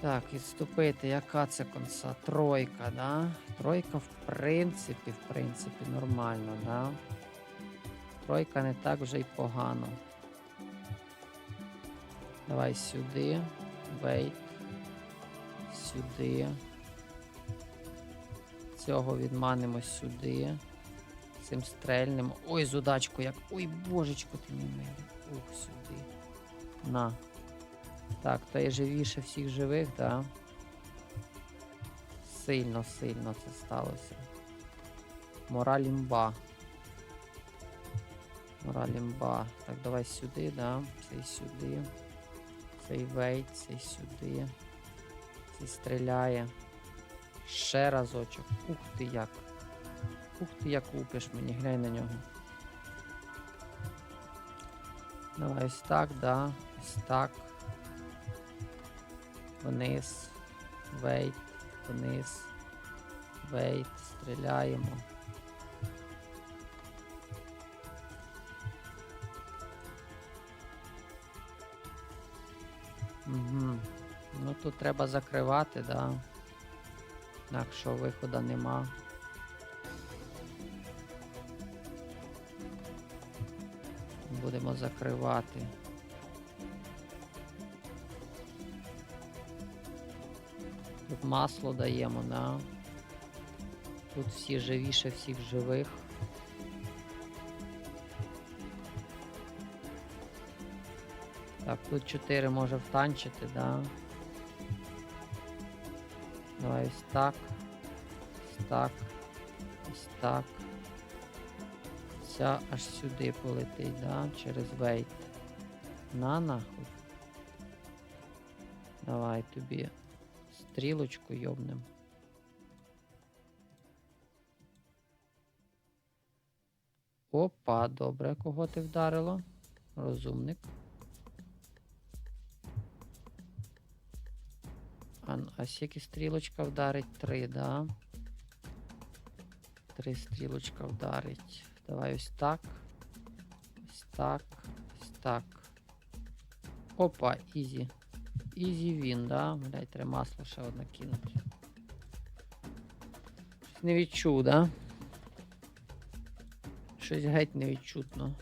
Так, відступити, яка це конца? Тройка, да? Тройка, в принципі, в принципі, нормально, да? Тройка не так вже й погано. Давай сюди. Вейт. Сюди. Цього відманимо сюди. Цим стрельнемо. Ой, з удачку як. Ой, божечко ти мій милий. Ух, сюди. На. Так, то є живіше всіх живих, да? Сильно, сильно це сталося. Мораль імба. Мораль імба. Так, давай сюди, да? Цей сюди. Цей вейт, цей сюди. Цей стріляє. Ще разочок. Ух ти як. Ух ти як лупиш мені, глянь на нього. Давай ось так, да. Ось так. Вниз. Вейт. Вниз. Вейт. Стріляємо. Угу. Ну тут треба закривати, да. Інакшого виходу нема. Будемо закривати. Тут масло даємо, да. Тут всі живіше всіх живих. Так, тут 4 може втанчити, да. Давай ось так. Ось так. Ось так. Ця аж сюди полетить, да, через вейт. На нахуй. Давай тобі стрілочку йобнем. Опа, добре, кого ти вдарило? Розумник. А, а скільки стрілочка вдарить? Три, да? Три стрілочка вдарить. Давай ось так. Ось так. Ось так. Опа, ізі. Ізі Win, да? Блять, треба масло ще одне кинути. Щось не відчув, да? Щось геть не відчутно.